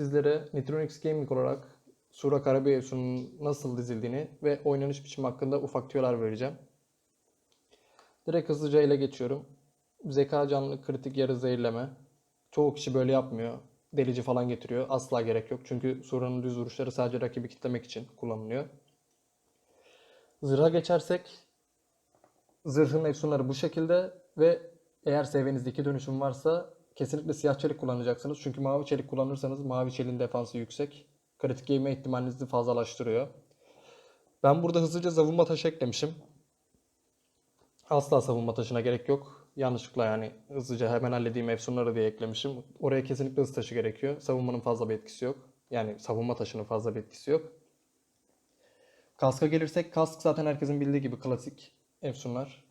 Sizlere Nitronix Gaming olarak Sura Karabiyesu'nun nasıl dizildiğini ve oynanış biçimi hakkında ufak tüyolar vereceğim. Direkt hızlıca ele geçiyorum. Zeka canlı kritik yarı zehirleme. Çoğu kişi böyle yapmıyor. Delici falan getiriyor. Asla gerek yok. Çünkü Sura'nın düz vuruşları sadece rakibi kitlemek için kullanılıyor. Zırha geçersek zırhın efsunları bu şekilde ve eğer sevenizde iki dönüşüm varsa kesinlikle siyah çelik kullanacaksınız. Çünkü mavi çelik kullanırsanız mavi çeliğin defansı yüksek. Kritik yeme ihtimalinizi fazlalaştırıyor. Ben burada hızlıca savunma taşı eklemişim. Asla savunma taşına gerek yok. Yanlışlıkla yani hızlıca hemen halledeyim efsunları diye eklemişim. Oraya kesinlikle hız taşı gerekiyor. Savunmanın fazla bir etkisi yok. Yani savunma taşının fazla bir etkisi yok. Kaska gelirsek kask zaten herkesin bildiği gibi klasik efsunlar.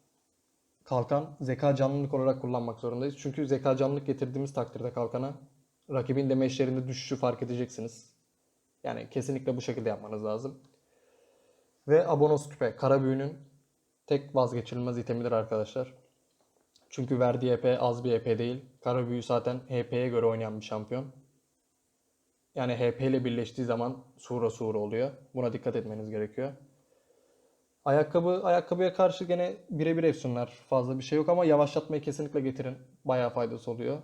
Kalkan zeka canlılık olarak kullanmak zorundayız. Çünkü zeka canlılık getirdiğimiz takdirde kalkana rakibin demeçlerinde düşüşü fark edeceksiniz. Yani kesinlikle bu şekilde yapmanız lazım. Ve abonos küpe kara büyünün tek vazgeçilmez itemidir arkadaşlar. Çünkü verdiği EP az bir EP değil. Kara büyü zaten HP'ye göre oynayan bir şampiyon. Yani HP ile birleştiği zaman sura sura oluyor. Buna dikkat etmeniz gerekiyor. Ayakkabı ayakkabıya karşı gene birebir efsunlar. Fazla bir şey yok ama yavaşlatmayı kesinlikle getirin. Bayağı faydası oluyor.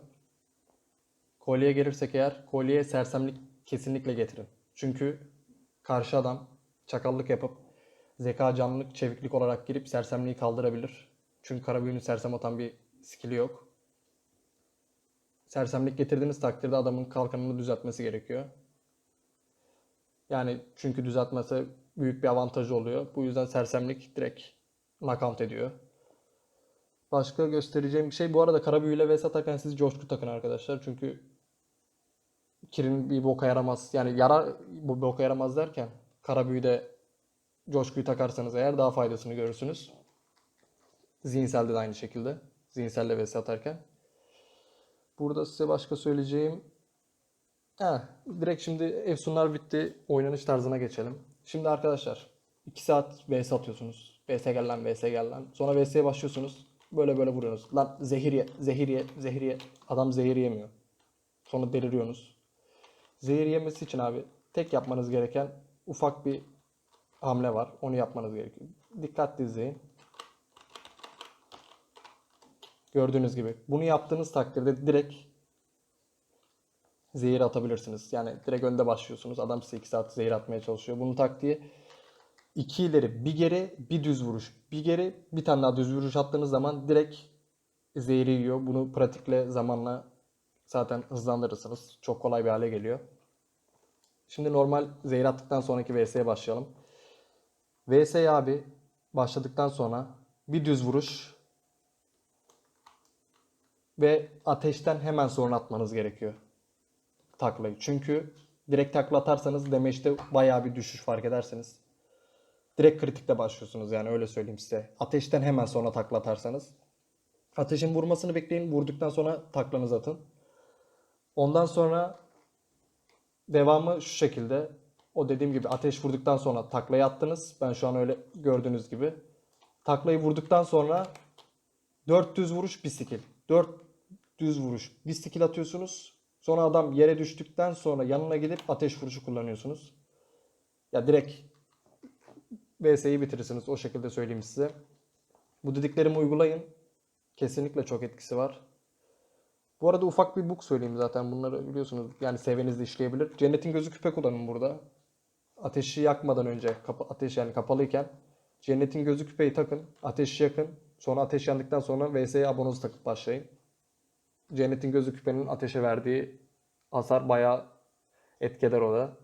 Kolyeye gelirsek eğer kolyeye sersemlik kesinlikle getirin. Çünkü karşı adam çakallık yapıp zeka canlılık çeviklik olarak girip sersemliği kaldırabilir. Çünkü kara büyünün sersem atan bir skill'i yok. Sersemlik getirdiğiniz takdirde adamın kalkanını düzeltmesi gerekiyor. Yani çünkü düzeltmesi büyük bir avantajı oluyor. Bu yüzden sersemlik direkt knockout ediyor. Başka göstereceğim bir şey bu arada kara büyüyle vs atarken siz coşku takın arkadaşlar. Çünkü Kirin bir boka yaramaz. Yani yarar bu boka yaramaz derken kara büyüde coşkuyu takarsanız eğer daha faydasını görürsünüz. Zihinselde de aynı şekilde. Zihinselle vs atarken. Burada size başka söyleyeceğim Ha, direkt şimdi Efsunlar bitti. Oynanış tarzına geçelim. Şimdi arkadaşlar 2 saat VS atıyorsunuz. VS gel lan VS gel lan. Sonra VS'ye başlıyorsunuz. Böyle böyle vuruyorsunuz. Lan zehir ye, zehir ye, zehir ye. Adam zehir yemiyor. Sonra deliriyorsunuz. Zehir yemesi için abi tek yapmanız gereken ufak bir hamle var. Onu yapmanız gerekiyor. Dikkatli izleyin. Gördüğünüz gibi. Bunu yaptığınız takdirde direkt zehir atabilirsiniz. Yani direkt önde başlıyorsunuz. Adam size 2 saat zehir atmaya çalışıyor. Bunun taktiği iki ileri, bir geri, bir düz vuruş. Bir geri, bir tane daha düz vuruş attığınız zaman direkt zehri yiyor. Bunu pratikle zamanla zaten hızlandırırsınız. Çok kolay bir hale geliyor. Şimdi normal zehir attıktan sonraki VS'ye başlayalım. VS abi başladıktan sonra bir düz vuruş ve ateşten hemen sonra atmanız gerekiyor taklayı. Çünkü direkt takla atarsanız damage'de bayağı bir düşüş fark edersiniz. Direkt kritikte başlıyorsunuz yani öyle söyleyeyim size. Ateşten hemen sonra takla atarsanız. Ateşin vurmasını bekleyin. Vurduktan sonra taklanızı atın. Ondan sonra devamı şu şekilde. O dediğim gibi ateş vurduktan sonra taklayı attınız. Ben şu an öyle gördüğünüz gibi. Taklayı vurduktan sonra 400 vuruş bir skill. 4 düz vuruş bir atıyorsunuz. Sonra adam yere düştükten sonra yanına gidip ateş vuruşu kullanıyorsunuz. Ya direkt VS'yi bitirirsiniz. O şekilde söyleyeyim size. Bu dediklerimi uygulayın. Kesinlikle çok etkisi var. Bu arada ufak bir book söyleyeyim zaten. Bunları biliyorsunuz. Yani seveniz de işleyebilir. Cennetin gözü küpe kullanın burada. Ateşi yakmadan önce, kapa- ateş yani kapalıyken Cennetin gözü küpeyi takın. Ateşi yakın. Sonra ateş yandıktan sonra VS'ye abonozu takıp başlayın. Cennetin gözü küpenin ateşe verdiği hasar bayağı etkiler o da.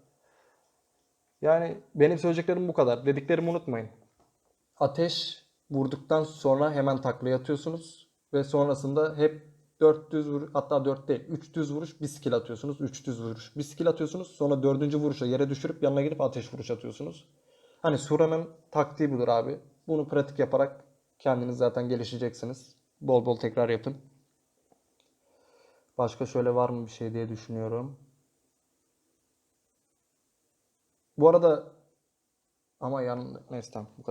Yani benim söyleyeceklerim bu kadar. Dediklerimi unutmayın. Ateş vurduktan sonra hemen taklaya atıyorsunuz. Ve sonrasında hep 4 düz vuruş hatta 4 değil 3 düz vuruş bir skill atıyorsunuz. 3 düz vuruş. Bir skill atıyorsunuz. Sonra dördüncü vuruşa yere düşürüp yanına gidip ateş vuruş atıyorsunuz. Hani Sura'nın taktiği budur abi. Bunu pratik yaparak kendiniz zaten gelişeceksiniz. Bol bol tekrar yapın. Başka şöyle var mı bir şey diye düşünüyorum. Bu arada ama yan neyse tamam bu kadar.